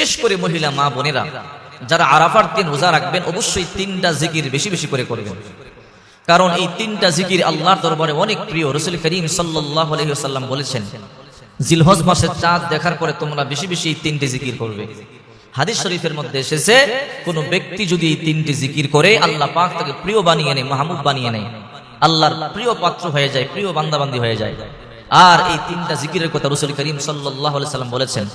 বিশেষ করে মহিলা মা বোনেরা, যারা আরাফার দিন রোজা রাখবেন, অবশ্যই তিনটা জিকির বেশি বেশি করে করবেন। কারণ এই তিনটা জিকির আল্লাহর দরবারে অনেক প্রিয়। রসুল করিম আলহিহাল্লাম বলেছেন, জিলহজ মাসের চাঁদ দেখার পরে তোমরা বেশি বেশি এই তিনটি জিকির করবে। হাদিস শরীফের মধ্যে এসেছে, কোন ব্যক্তি যদি এই তিনটি জিকির করে, আল্লাহ পাক তাকে প্রিয় বানিয়ে নেয় মাহমুদ বানিয়ে নেয়। আল্লাহর প্রিয় পাত্র হয়ে যায়, প্রিয় বান্দাবান্দি হয়ে যায়। আর এই তিনটা জিকিরের কথা রসুল করিম সাল্লাহ সাল্লাম বলেছেন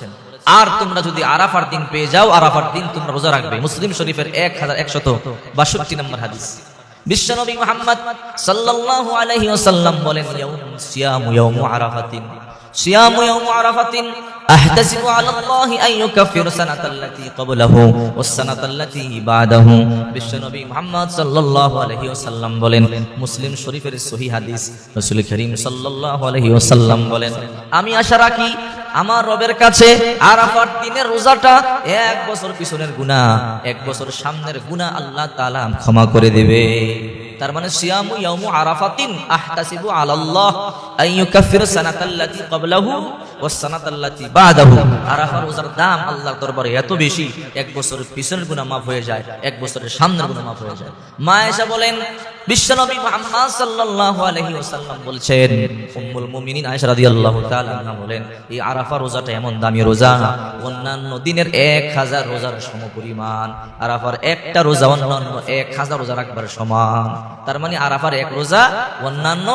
আর তোমরা যদি আরাফার দিন পেয়ে যাও, আরাফার দিন তোমরা রোজা রাখবে। মুসলিম শরীফের এক হাজার একশত বাষট্টি নম্বর হাদিস। বিশ্বনবী মুহাম্মদ সাল্লাল্লাহু আলাইহি ওয়াসাল্লাম বলেন, ইয়াউম আরাফাতিন। ইয়াউমু আরাফাতিন। আহতাসিবু আলা আল্লাহি আন ইউকাফির সানাতাল্লাতী ক্বাবলাহু ওয়াস সানাতাল্লাতী বাদাহু। বিশ্বনবী মুহাম্মদ সাল্লাল্লাহু আলাইহি ওয়াসাল্লাম বলেন, মুসলিম শরীফের সহিহ হাদিস। রাসূল সাল্লাল্লাহু আলাইহি ওয়াসাল্লাম বলেন, আমি আশা রাখি আমার রবের কাছে আরাফার দিনের রোজাটা এক বছর পিছনের গুণা এক বছর সামনের গুণা আল্লাহ তালা ক্ষমা করে দেবে। তার মানে সিয়ামু ইয়াউমু আরাফাতিন আহতাসিবু আলাল্লাহ আন ইউকাফির সানাতাল্লাতী ক্বাবলাহু ওয়াস সানাতাল্লাতী বাদাহু। আরাফার রোজার দাম আল্লাহর দরবারে এত বেশি, এক বছর পিছনের গুনাহ মাফ হয়ে যায়, এক বছরের সামনের গুনাহ মাফ হয়ে যায়। মা আয়েশা বলেন, বিশ্বনবী মুহাম্মদ সাল্লাল্লাহু আলাইহি ওয়াসাল্লাম বলছেন, উম্মুল মুমিনিন আয়েশা রাদিয়াল্লাহু তাআলা আনহা বলেন, এই আরাফা রোজাটা এমন দামি রোজা, অন্যান্য দিনের এক হাজার রোজার সমপরিমাণ। আরাফার একটা রোজা অন্যান্য এক হাজার রোজা রাখবার সমান। তার মানে আরাফার এক রোজা, অন্যান্য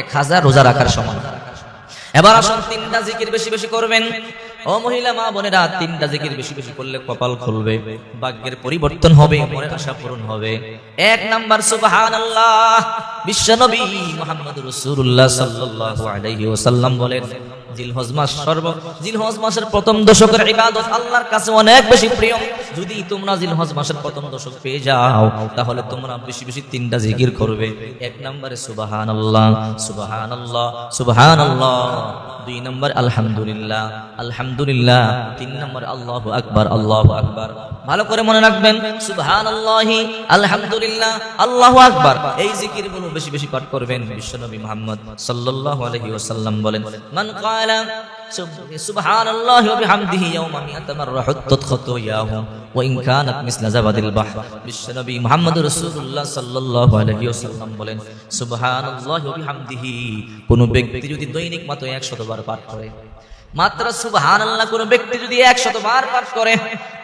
এক হাজার রোজা রাখার সমান। এবার আসুন তিনটা জিকির বেশি বেশি করবেন। ও মহিলা, মা, বোনেরা, তিনটা জিকির বেশি বেশি করলে কপাল খুলবে, ভাগ্যের পরিবর্তন হবে, মনের আশা পূরণ হবে। এক নাম্বার, সুবহানাল্লাহ, বিশ্বনবী মুহাম্মদ রাসূলুল্লাহ সাল্লাল্লাহু আলাইহি ওয়াসাল্লাম বলেন জিলহজ মাস সর্ব জিলহজ মাসের প্রথম দশকের ইবাদত আল্লাহর কাছে অনেক বেশি প্রিয়। যদি তোমরা জিলহজ মাসের প্রথম দশক পেয়ে যাও, তাহলে তোমরা বেশি বেশি তিনটা জিকির করবে। এক নম্বরে সুবহানাল্লাহ সুবহানাল্লাহ সুবহানাল্লাহ। দুই নম্বর, আলহামদুলিল্লাহ। আলহামদুলিল্লাহ, তিন নম্বর, আল্লাহ আকবার আল্লাহ আকবার। ভালো করে মনে রাখবেন, সুবহানাল্লাহি, আলহামদুলিল্লাহ, আল্লাহ আকবার। এই জিকিরগুলো বেশি বেশি পাঠ করবেন বিশ্বনবী মুহাম্মদ সাল্লাল্লাহু আলাইহি ওয়াসাল্লাম বলেন, মান ক্বালা কোন ব্যক্তি যদি দৈনিক মাত্র 100 বার পাঠ করে, মাত্র সুবহান আল্লাহ কোন ব্যক্তি যদি একশত বার পাঠ করে,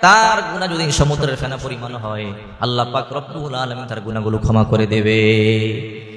তার গুনাহ যদি সমুদ্রের ফেনা পরিমাণ হয়, আল্লাহ পাক রব্বুল আলামিন তার গুনাহগুলো ক্ষমা করে দেবে।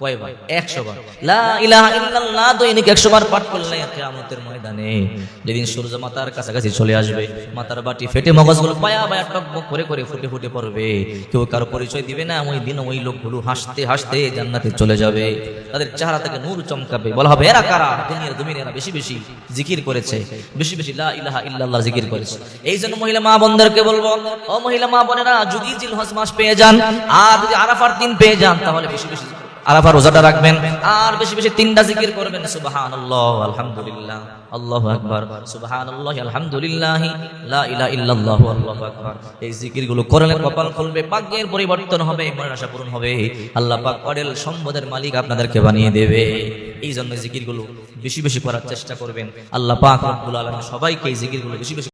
কয়বার? 100 বার লা দৈনিক 100 বার পাঠ করলে কিয়ামতের ময়দানে যেদিন সূর্য মাতার কাছাকাছি চলে আসবে মাতার বাটি ফেটে মগজগুলো পায়া পায়া টকবক করে করে ফুটে ফুটে পড়বে। কেউ কারও পরিচয় দিবে না ওই দিন ওই লোকগুলো হাসতে হাসতে জান্নাতে চলে যাবে। তাদের চেহারা থেকে নূর চমকাবে। বলা হবে এরা কারা? দুনিয়ার দুমিন এরা বেশি বেশি জিকির করেছে। বেশি বেশি লা ইলাহা ইল্লাল্লাহ জিকির করেছে। এই জন্য মহিলা মা বোনদেরকে বলব ও মহিলা মা বোনেরা যদি জিলহজ মাস পেয়ে যান আর যদি আরাফার দিন পেয়ে যান তাহলে বেশি বেশি আরাফা রোজাটা রাখবেন, আর বেশি বেশি তিনটা জিকির করবেন আলহামদুলিল্লাহ, আল্লাহু আকবার, সুবহানাল্লাহ, আলহামদুলিল্লাহ, লা ইল্লাল্লাহ, আল্লাহু আকবার। এই জিকিরগুলো করলে কপাল খুলবে ভাগ্যের পরিবর্তন হবে, মনের আশা পূরণ হবে। আল্লাহ পাক সম্পদের মালিক আপনাদেরকে বানিয়ে দেবে। এই জন্য জিকিরগুলো বেশি বেশি করার চেষ্টা করবেন। আল্লাহ পাক রব্বুল আলামিন সবাইকে এই জিকিরগুলো বেশি বেশি